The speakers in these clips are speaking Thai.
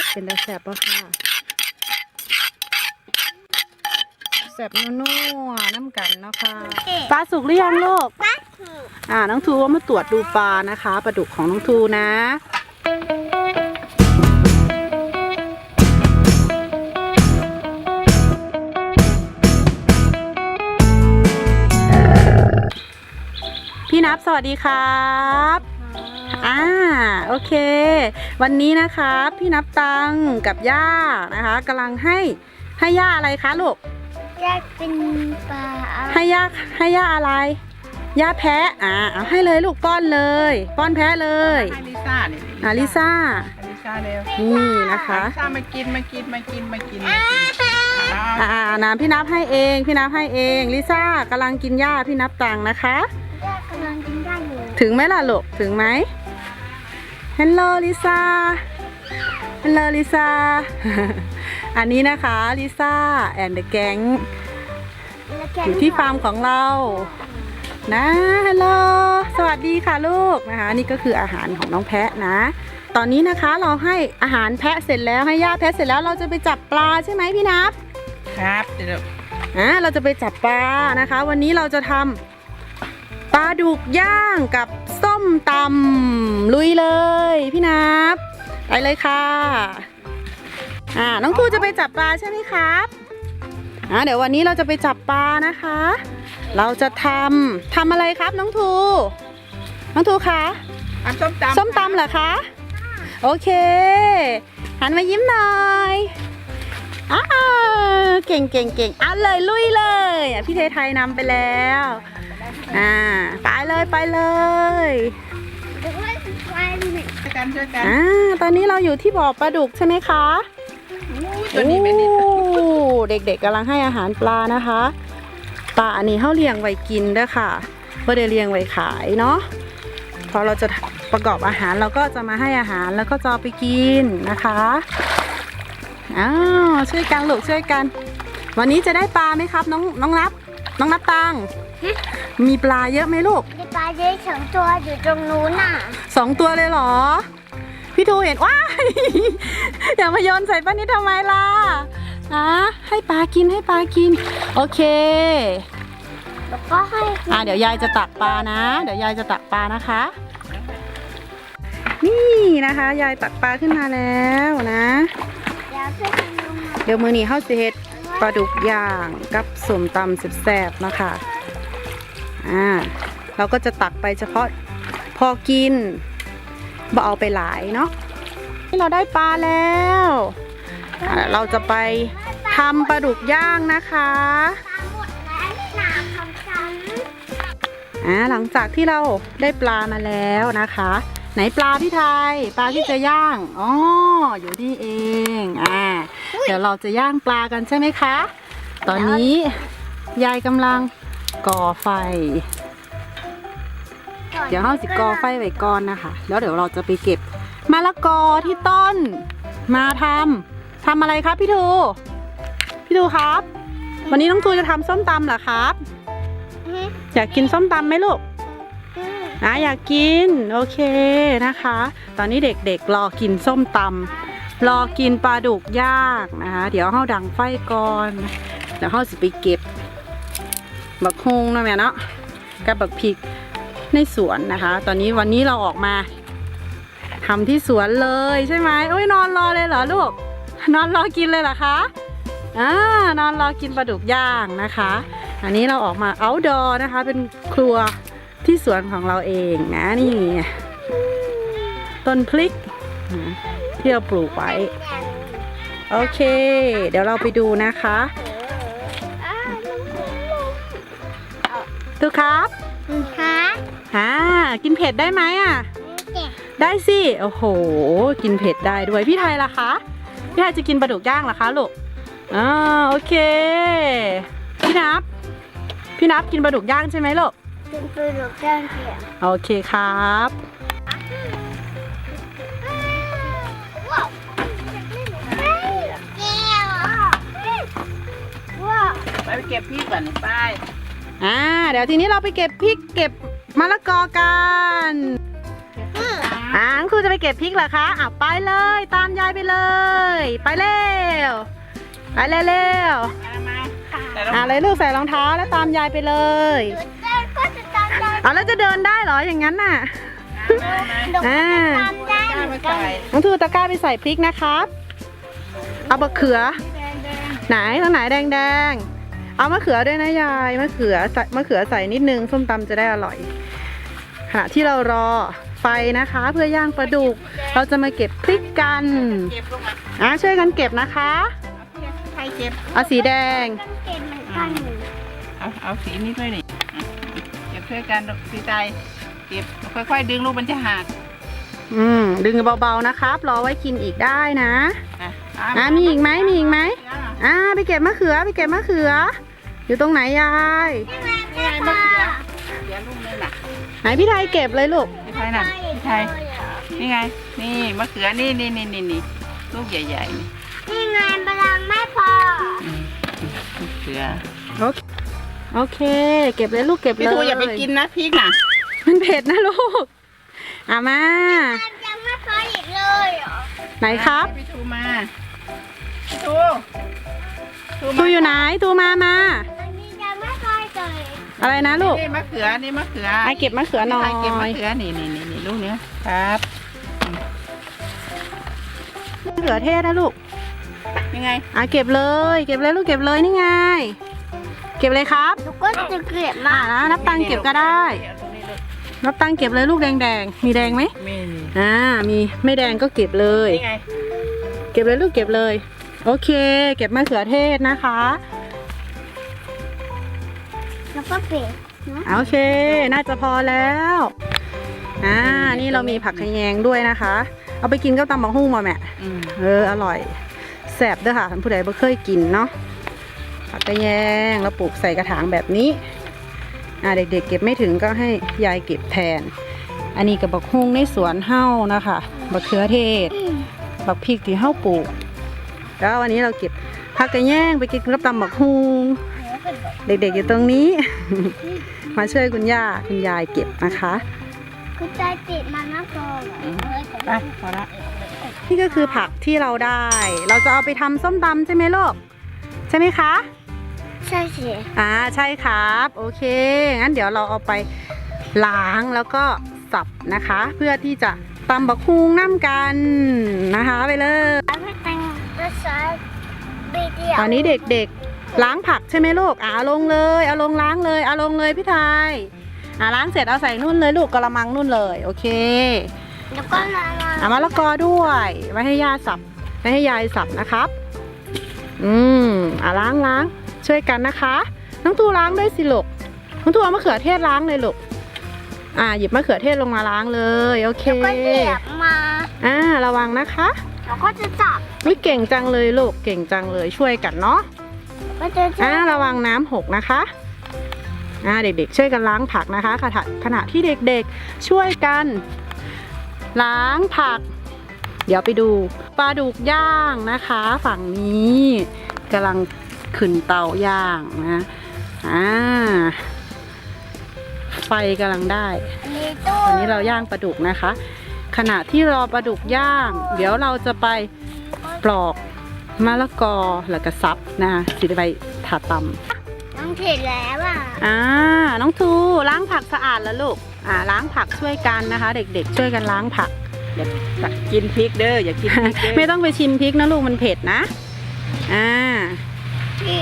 ดเป็นตาแสบปะค่ะแสบนัวๆน้ำกันเนาะค่ะปลาสุกหรือยังลูกปลาอ่าน้องทูว่ามาตรวจดูปลานะคะปลาดุกของน้องทูนะพี่นับสวัสดีครับ อ่าโอเค วันนี้นะคะพี่นับตังกับย่านะคะกำลังให้ให้ย่าอะไรคะลูกอยากเป็นปลาให้ย่าให้ย่าอะไรย่าแพะอ่าเอาให้เลยลูกป้อนเลย ป้อนแพะเลยให้ลิซ่าเนี่ยอ่าลิซ่าลิซ่าเร็วนี่นะคะลิซ่ามากินมากินมากินมากินมากินอ่าอ่าอ่าน้ำพี่นับให้เองพี่นับให้เองลิซ่ากำลังกินหญ้าพี่นับตังนะคะอยากกำลังกินได้อยู่ถึงไหมล่ะลูกถึงไหม Hello ลิซ่า Hello ลิซ่าอันนี้นะคะลิซ่าแอนเดอะแก๊งแล้วแกอยู่ที่ฟาร์มของเรานะฮัลโหลสวัสดีค่ะลูกนะคะ นี่ก็คืออาหารของน้องแพะนะ ตอนนี้นะคะเราให้อาหารแพะเสร็จแล้วให้ย่าแพะเสร็จแล้วเราจะไปจับปลาใช่ไหมพี่นับ ครับเดี๋ยวอะเราจะไปจับปลานะคะ วันนี้เราจะทำปลาดุกย่างกับส้ มตำลุยเลย พี่นับ ไปเลยค่ะอ่าน้องทูจะไปจับปลาใช่ไหมครับอ่าเดี๋ยววันนี้เราจะไปจับปลานะคะ เราจะทำทำอะไรครับน้องทู น้องทูคะทำส้มตำส้มตำเหรอคะโอเคหันมายิ้มหน่อยอ้าวเก่งเก่งเก่งเอาเลยลุยเลยอะพี่เทไทยนำไปแล้ว อ่าไปเลยไปเลยเดี๋ยวว่าไฟหนึ่งช่วยกันช่วยกันอ่าตอนนี้เราอยู่ที่บ่อปลาดุกใช่ไหมคะตัวนี้ไม่นิดโอ้เด็กๆกำลังให้อาหารปลานะคะปลาอันนี้เขาเลี้ยงไว้กินเด้วยค่ะไม่ได้เลี้ยงไว้ขายเนาะพอเราจะประกอบอาหารเราก็จะมาให้อาหารแล้วก็จะเอาไปกินนะคะอ้าวช่วยกันลูกช่วยกัน วันนี้จะได้ปลาไหมครับ น้องน้องนับ น้องนับตัง มีปลาเยอะไหมลูก มีปลาเยอะสองตัวอยู่ตรงนู้นน่ะสองตัวเลยเหรอ พี่ทูเห็นว้าย อย่ามาโยนใส่ป้านิดทำไมล่ะนะให้ปลากินให้ปลากิน โอเค แล้วก็ให้อะเดี๋ยวยายจะตักปลานะ เดี๋ยวยายจะตักปลานะคะ นี่นะคะ ยายตักปลาขึ้นมาแล้วนะ เดี๋ยวช่วยกันลงมาเดี๋ยวมือนี้เข้าสิเฮ็ดปลาดุกย่างกับสมตำแซ่บๆนะคะ อ่าเราก็จะตักไปเฉพาะพอกินบ่เอาไปหลายเนาะนี่เราได้ปลาแล้วอ่าเราจะไปทำปลาดุกย่างนะคะปลาหมดแล้วนี่นาของฉันอ่าหลังจากที่เราได้ปลามาแล้วนะคะ ไหนปลาพี่ไทย ปลาที่จะย่างอ๋ออยู่นี่เองอ่าเดี๋ยวเราจะย่างปลากันใช่ไหมคะ ตอนนี้ยายกำลัง ก่อไฟ เดี๋ยวเฮาสิก่อไฟไว้ก่อนนะคะ แล้วเดี๋ยวเราจะไปเก็บมะละกอที่ต้น มาทำทำอะไรครับพี่ทูพี่ทูครับ วันนี้น้องทูจะทำส้มตำเหรอครับ อยากกินส้มตำไหมลูกอะอยากกิน โอเคนะคะ ตอนนี้เด็กๆรอกินส้มตำรอกินปลาดุกย่างนะคะเดี๋ยวเฮาดังไฟก่อนเดี๋ยวเฮาสิไปเก็บ บักฮงเนาะแม่เนาะกับบักพริกในสวนนะคะ ตอนนี้วันนี้เราออกมาทำที่สวนเลยใช่ไหมโอ้ยนอนรอเลยเหรอลูก นอนรอกินเลยเหรอคะอ่านอนรอกินปลาดุกย่างนะคะ อันนี้เราออกมา outdoor นะคะ เป็นครัวที่สวนของเราเองนะนี่ต้นพริกที่เราปลูกไว้ โอเค เดี๋ยวเราไปดูนะคะ ดูครับฮะอ่ากินเผ็ดได้ไหมอะเจ็บได้สิ โอ้โห กินเผ็ดได้ด้วย พี่ไทยล่ะคะ พี่ไทยจะกินปลาดุกย่างเหรอคะลูกอ่าโอเค พี่นับ พี่นับกินปลาดุกย่างใช่ไหมลูกเป็นปลาดุกย่างเขียวโอเคครับว้าวแก้วว้าวไปเก็บพี่ก่อนไป อ่าเดี๋ยวทีนี้เราไปเก็บพริกเก็บมะละกอกันอ่าครูจะไปเก็บพริกเหรอคะอะไปเลย ตามยายายไปเลย ไปเร็วไปเร็วเร็วมามาแต่ๆอะเลยลูกใส่รองเท้าแล้วตามยายไปเลยหนูเดินก็จะตามได้เอาแล้วจะเดินได้เหรออย่างนั้นน่ะหนูก็อ่าจะตามได้เหมือนกันน้องทูตะกร้าไปใส่พริกนะครับ เอามะเขือ ไหนตรงไหนแดงแดงๆ เอามะเขือด้วยนะยายมะเขือใส่มะเขือใส่นิดนึงส้มตำจะได้อร่อยขณะที่เรารอไฟนะคะ เพื่อย่างปลาดุก เราจะมาเก็บพริกกันเก็บลงมาอะช่วยกันเก็บนะคะใครเก็บเอาสีแดงกันเกณฑ์เหมือนกันเอาเอาสีนี้ด้วยนี่อะเก็บช่วยกันสีใจเก็บค่อยๆ ดึงลูกมันจะหักอืมดึงเบาๆนะครับรอไว้กินอีกได้นะอะอะมีอีกไหมมีอีกไหมอ่าไปเก็บมะเขือไปเก็บมะเขือ อยู่ตรงไหนยายนี่ไงนี่แม่ไงพ่มะอเขือเดี๋ยวลูกนึงน่ะไหนพี่ไทยเก็บเลยลูกพี่ไทยน่ะพี่ไทยนี่ไง นี่มะเขือนี่นี่นี่นี่นี่ลูกใหญ่ๆนี่นี่ไงบลังไม่พออืมมะเขือโอเคโอเค เก็บเลยลูกเก็บเลยพี่ทูอย่าไปกินนะพริกน่ะมันเผ็ดนะลูกอามายังไม่พออีกเลยเหรอไหนครับพี่ทูมาพี่ทูทูตูอยู่ไหนตูมามา อะไรนะลูกนี่มะเขือ นี่มะเขือไอเก็บมะเขือหน่อใครเก็บมะยเขือ นี่นี่นี่นี่ลูกเนี้ยครับมะเขือเทศนะลูก ยังไงอะเก็บเลย เก็บเลยลูกเก็บเลยนี่ไง เก็บเลยครับหนูก็จะเกลียดอ่ามากนะนับตังค์เก็บก็ได้นับตังค์เก็บเลยลูกแดงๆ มีแดงไหมมีมีอ่า มีไม่แดงก็เก็บเลยนี่ไงเก็บเลยลูกเก็บเลย โอเค เก็บมะเขือเทศนะคะแล้ว ก็เปลี่ยนนะโอเค น่าจะพอแล้ว อ่า นี่เรามีผักขะแยงด้วยนะคะ เอาไปกินก็ตำบักหุ่งมาแม่อืมเออ อร่อยแซ่บเด้วยค่ะท่านผู้ใดบ่เคยกินเนาะ ผักกระแยงแล้วปลูกใส่กระถางแบบนี้ อ่า เด็กๆ เก็บไม่ถึงก็ให้ยายเก็บแทน อันนี้กับบักฮุ่งในสวนเฮ้านะคะ บักเขือเทศ บักพริกที่เฮ้าปลูก แล้ววันนี้เราเก็บผักกระแยงไปกินกับตำบักฮุง เด็กๆอยู่ตรงนี้ มาช่วยคุณย่าคุณยายเก็บนะคะคือใจติดมันมากพอเหรอเออแต่ไปว่าพอละนี่ก็คือผักที่เราได้ เราจะเอาไปทำส้มตำใช่ไหมลูกใช่ไหมคะ ใช่สิอ่าใช่ครับ โอเค งั้นเดี๋ยวเราเอาไปล้างแล้วก็สับนะคะ เพื่อที่จะตำบักฮุงน้ำกันนะคะไปเลยแล้วไม่แต่งภาษาบีเดียวตอนนี้เด็กๆ ล้างผักใช่ไหมลูกอ่าเอาลงเลยเอาลงล้างเลยเอาลงเลยพี่ไทยอ่าล้างเสร็จเอาใส่นุ่นเลยลูกกระมังนุ่นเลย โอเคแล้วก็ละลายอ่ามะละกอด้วยไว้ให้ย่าสับไว้ให้ยายสับนะครับ อืมอ่าล้างล้างช่วยกันนะคะน้องตูล้างด้วยสิลูกน้องตูเอามะเขือเทศล้างเลยลูกอ่าหยิบมะเขือเทศลงมาล้างเลยโอเคแล้วก็เหยียบมาอ่าระวังนะคะแล้วก็จะจับวิเก่งจังเลยลูกเก่งจังเลยช่วยกันเนาะ ก็จะจัอ่าบระวังน้ำหกนะคะอ่าเด็กๆ ช่วยกันล้างผักนะคะขณะขณะที่เด็กๆช่วยกัน ล้างผัก เดี๋ยวไปดูปลาดุกย่างนะคะ ฝั่งนี้กำลังขึ้นเตาย่างนะอ่าไฟกำลังได้มีตู้ตอนนี้เราย่างปลาดุกนะคะ ขณะที่รอปลาดุกย่าง เดี๋ยวเราจะไปปลอก มะละกอแล้วก็ซับนะคะสิได้ไปถาตำต้องเสร็จแล้วอะอ่าน้องทูล้างผักสะอาดแล้วลูกอ่าล้างผักช่วยกันนะคะ เด็กๆ ช่วยกันล้างผักอย่ากินพริกเด้ออย่ากินพริกเด้อไม่ต้องไปชิมพริกนะลูกมันเผ็ดนะอ่า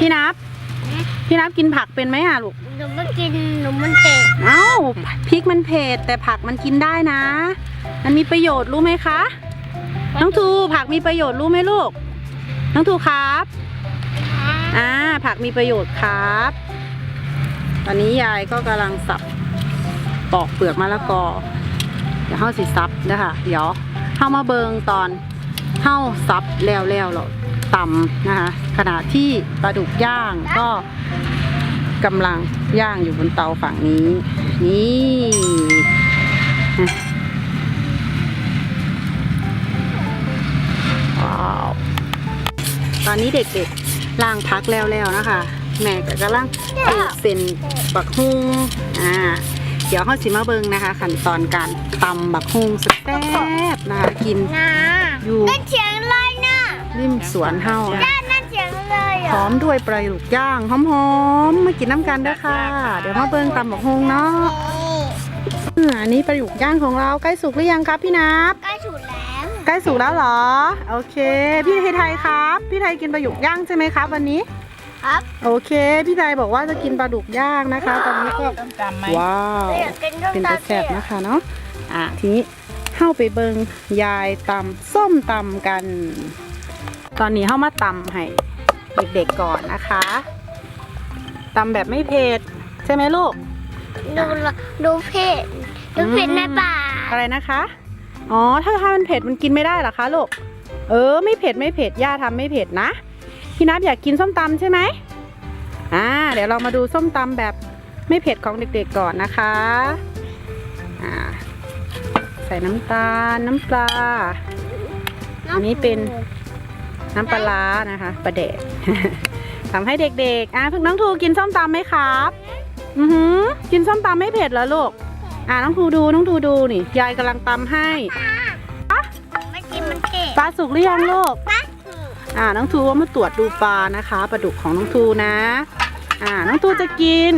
พี่นับพี่นับกินผักเป็นไหมอะลูกหนูไม่กินหนูมันเผ็ดเอ้าพริกมันเผ็ดแต่ผักมันกินได้นะ มันมีประโยชน์รู้ไหมคะน้องทูผักมีประโยชน์รู้ไหมลูก น้องทูครับอ่าผักมีประโยชน์ครับ ตอนนี้ยายก็กำลังสับปอกเปลือกมะละกอเดี๋ยวเฮาสิซับนะคะเดี๋ยวเฮามาเบิงตอนเฮาซับแล้วแล้วเราตำนะคะขณะที่ปลาดุกย่างก็กำลังย่างอยู่บนเตาฝั่งนี้ นี่ ตอนนี้เด็กๆล้างพักแล้วแล้วนะคะ แม่ก็กำลังตีเส้นบักฮุงอ่าเดี๋ยวเขาสิมาเบิงนะคะ ขั้นตอนการตำบักฮุงสุดแซ่บนะคะกินนะอยู่เป็นเสียงอะไรสวนเฮาด้านนั่นเสียงเลยเหรพร้ออมด้วยปลาดุกย่างหอมๆมากินน้ำกันเด้อค่ะ เดี๋ยวมาเบิ่งตำบักฮงเนาะอืมอันนี้ปลาดุกย่างของเราใกล้สุกหรือยังครับพี่นับใกล้ฉุดแล้ว ใกล้สุกแล้วเหรอ โอเค พี่ไทยครับ พี่ไทยกินปลาดุกย่างใช่ไหมครับ วันนี้ ครับ โอเค พี่ไทยบอกว่าจะกินปลาดุกย่างนะคะ ตอนนี้ก็ต้มตำไหมว้าวอยากกินต้มเป็นตาตะแสบนะคะเนาะอะทีนี้เข้าไปเบิงยายตำส้มตำกัน ตอนนี้เข้ามาตำให้เด็กๆก่อนนะคะตำแบบไม่เผ็ดใช่ไหมลูก ดูละดูเผ็ดดูเผ็ดในป่าอะไรนะคะ อ๋อ ถ้าถ้ามันเผ็ดมันกินไม่ได้เหรอคะลูก เออ ไม่เผ็ดไม่เผ็ด ย่าทำไม่เผ็ดนะ พี่นับอยากกินส้มตำใช่ไหมอ่า เดี๋ยวเรามาดูส้มตำแบบไม่เผ็ดของเด็กๆก่อนนะคะ อ่า ใส่น้ำตาลน้ำปลา อันนี้เป็นน้ำปลานะคะปลาเด็กทำให้เด็กๆ อะพวกน้องทูกินส้มตำไหมครับ อือหือ กินส้มตำไม่เผ็ดเหรอลูก อะน้องทูดูน้องทูดูนี่ยายกำลังตำให้ไม่กินมันเผ็ดปลาสุกหรือยังลูกนะอ่าน้องทูว่ามาตรวจดูปลานะคะปลาดุกของน้องทูนะ อ่าน้องทูจะกิน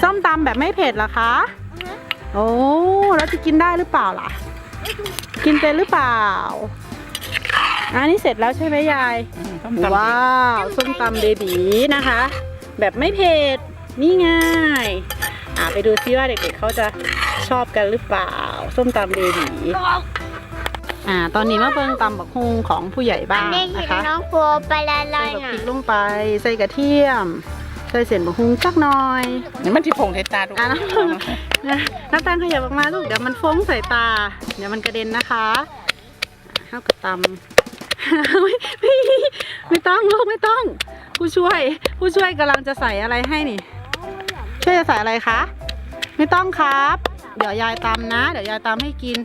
ส้มตำแบบไม่เผ็ดเหรอคะ โอ้แล้วจะกินได้หรือเปล่าล่ะ กินเป็นหรือเปล่าอันนี้เสร็จแล้วใช่ไหมยายอืมต้มตำว้าวส้มตำเบบีนะคะ แบบไม่เผ็ดนี่ไงอ่าไปดูซิว่าเด็กๆเขาจะ ชอบกันหรือเปล่า ส้มตำเบบีอ่า ตอนนี้มาเบิ่งตำบักฮุงของผู้ใหญ่บ้านนี่นะกินคะน้องครัวไปละลใส่อยกับหน่พอริยกลงไป ใส่กระเทียม ใส่เศษบักฮุงจักหน่อยนี่มันที่ผงเทตาทุกอะน้ำนะน้ำตาลขยับออกมาลูก เดี๋ยวมันฟ้งใส่ตา เดี๋ยวมันกระเด็นนะคะเข้ากับตำไม่ไม่ไม่ต้องลูกไม่ต้อง ผู้ช่วย ผู้ช่วยกำลังจะใส่อะไรให้นี่ช่วยจะใส่อะไรคะ ไม่ต้องครับ เดี๋ยวยายตำนะ เดี๋ยวยายตำให้กิน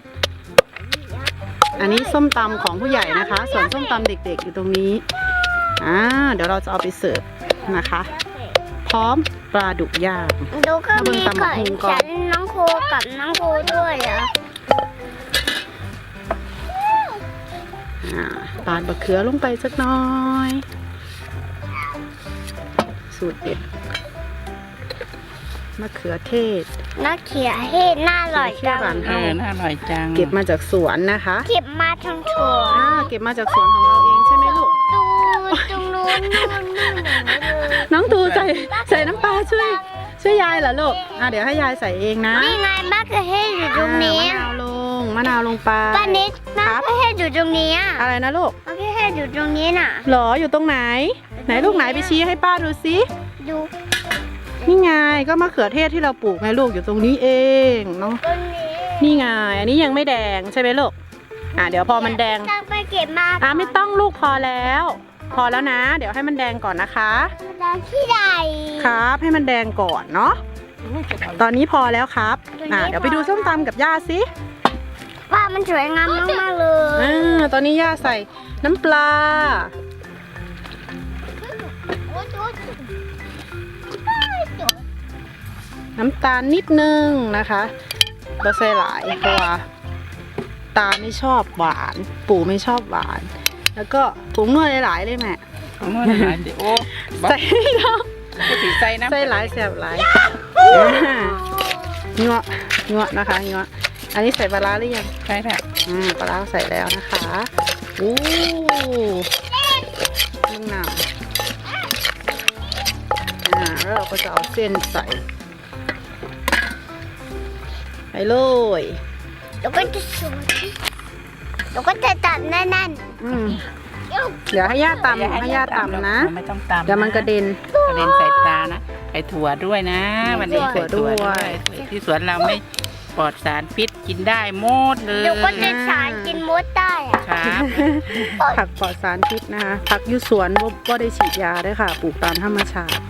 อันนี้ส้มตำของผู้ใหญ่นะคะ ส่วนส้มตำเด็กๆอยู่ตรงนี้อ่าเดี๋ยวเราจะเอาไปเสิร์ฟนะคะ พร้อมปลาดุกย่างดูก็มีมาเบิ่งตำบัไก่กหุ่งก่อนฉันน้องครัวกับน้องครัวด้วยเหรออ่าปาดบะเขือลงไปสักหน้อย สูตรเด็ด มะเขือเทศน้าเขียเฮดน่าอร่อยจังเขียหวานเออน่าอร่อยจังเก็บมาจากสวนนะคะเก็บมาทั้งถั่วอ่าเก็บมาจากสวนของเราเองใช่ไหมลูกดูตรงนู้นนู่นนู่นน้องตูใส่ใส่น้ำปลาช่วย ช่วยยายเหรอลูกอ่าเดี๋ยวให้ยายใส่เองนะนี่ไงมะเขือเทศอยู่ตรงนี้อ่ามะนาวลงมะนาวลงไปป้านิดมะเขือเทศอยู่ตรงนี้อะอะไรนะลูกมะเขือเทศอยู่ตรงนี้น่ะหรออยู่ตรงไหน ไหนลูกไหนไปชี้ให้ป้าดูสิดู นี่ไงก็มะเขือเทศที่เราปลูกไงลูกอยู่ตรงนี้เองเนาะตรงนี้นี่ไงอันนี้ยังไม่แดงใช่ไหมลูกอะเดี๋ยวพอมันแดงต้องไปเก็บมาอะไม่ต้องลูกพอแล้ว พอแล้วนะ เดี๋ยวให้มันแดงก่อนนะคะแดงที่ใดครับ ให้มันแดงก่อนเนาะตอนนี้พอแล้วครับอะเดี๋ยวไปดูส้มตำกับย่าสิว่ามันสวยงามมากๆเลยอ่าตอนนี้ย่าใส่น้ำปลา น้ำตาลนิดนึงนะคะเราใส่หลายเพราะว่าตาไม่ชอบหวาน ปู่ไม่ชอบหวาน แล้วก็ผงนวดหลายๆเลยแม่ของนวดหลายเดี๋ยวโอ้ใส่ไม่ต้องก็ถือใส่น้ำใส่หลายแสบหลายอ่าเงาะเงาะนะคะเงาะอันนี้ใส่ปลาร้าหรือยังใช่ค่ะอืมปลาร้าใส่แล้วนะคะโอ้นึ่งหนำอ่าแล้วเราก็จะเอาเส้นใส่ ไปเลยแล้วก็จะสวยแล้วก็จะตัดแน่นอืมเดี๋ยวให้ย่าตำให้ย่าตำนะไม่ต้องตำเดี๋ยวมันกระเด็น กระเด็นใส่ตานะใส่ถั่วด้วยนะ วันนี้ถั่ใส่วถั่วด้ด้ววยยที่สวนเราไม่ปลอดสารพิษกินได้หมดเลๆยเดี๋ยวก็จะสารกินมดได้อะครับผักปลอดสารพิษนะคะผักอยุสวนบ่บ่ได้ฉีดยาด้วยค่ะ ปลูกตามธรรมชาติ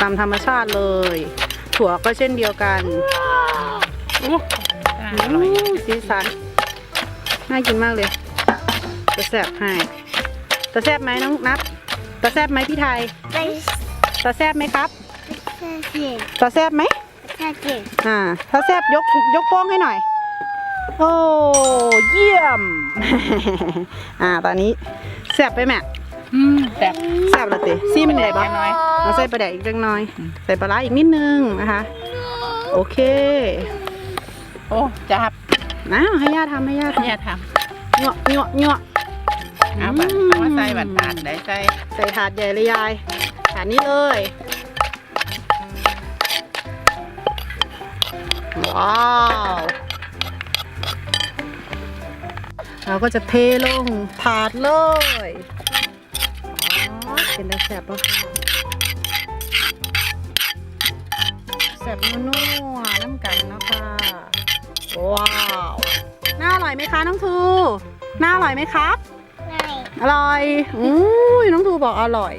ตามธรรมชาติเลย ถั่วก็เช่นเดียวกันอู้อร่อยอู้สีสันน่ากินมากเลยจะแซบให้จะแซบไหมน้องนับจะแซบไหมพี่ไทยไปจะแซบไหมครับแค่เจ็บจะแซบไหมแค่เจ็บอ่าถ้าแซบยกยกโป้งให้หน่อย โอ้เยี่ยม อ่าตอนนี้แซ่บไปแม่ อืมแซ่บ แซ่บและติซี่มันได้ปะน้อยเอาใส่ปลาแดกอีกจังหน่อย ใส่ปลาร้าอีกนิดนึงนะคะ โอเคโอ้จับนะให้ย่าทำให้ย่าทำเนี่ยทเงาะเงาะเงาะำเอาบัตรเอามาใส่บัตรถาดได้ใส่ใส่ถาดใหญ่เลยยายถาดนี้เลยว้าวเราก็จะเทลงถาดเลยอ๋อ เป็นแล้วแสบปะค่ะแสบนัวๆน้ำกันเนาะคะว้าวน่าอร่อยไหมคะน้องทูน่าอร่อยไหมครับไหนอร่อยอุ้ยน้องทูบอกอร่อย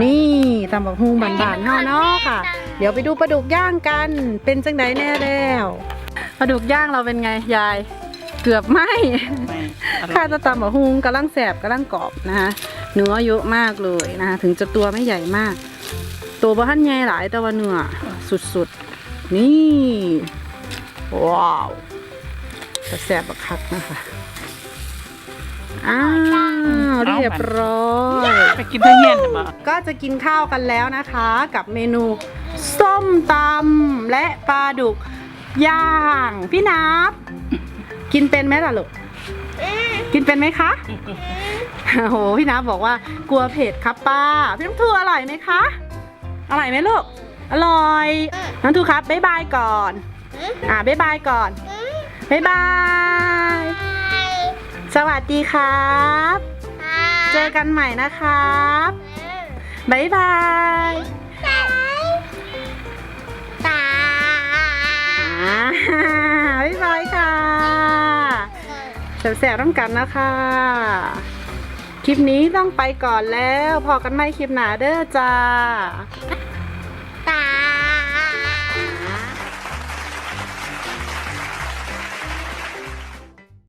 นี่ตำบักฮุงบานๆเฮาเนาะค่ะ เดี๋ยวไปดูปลาดุกย่างกัน เป็นจังไดแน่แล้วปลาดุกย่างเราเป็นไงยาย เกือบไหมไม่อร่ข้าอยจะตำบักฮุงกำลังแสบกำลังกรอบนะคะ เนื้อเยอะมากเลยนะคะถึงจะตัวไม่ใหญ่มาก ตัวบ้านใหญ่หลายแต่ว่าเนื้อสุดๆ นี่ ว้าวจะแสบบักคักนะคะอ้าวเรียบร้อยไปกินเพื่อนเงี้ยนมาก็จะกินข้าวกันแล้วนะคะ กับเมนู ส้มตำและปลาดุกย่าง พี่นับ กินเป็นไหมล่ะลูก กินเป็นไหมคะโอ้โหพี่นับบอกว่ากลัวเผ็ดครับป้าพี่น้องทูอร่อยไหมคะอร่อยไหมลูกอร่อยน้องทูครับบ๊ายบายก่อน อ่าบ๊ายบายก่อนบ๊ายบาย สวัสดีครับ เจอกันใหม่นะครับบ๊ายบายตาอ่าบ๊ายบายค่ะ แสบๆต้องกันนะคะ คลิปนี้ต้องไปก่อนแล้ว พอกันไม่คลิปหนาเด้อจ้า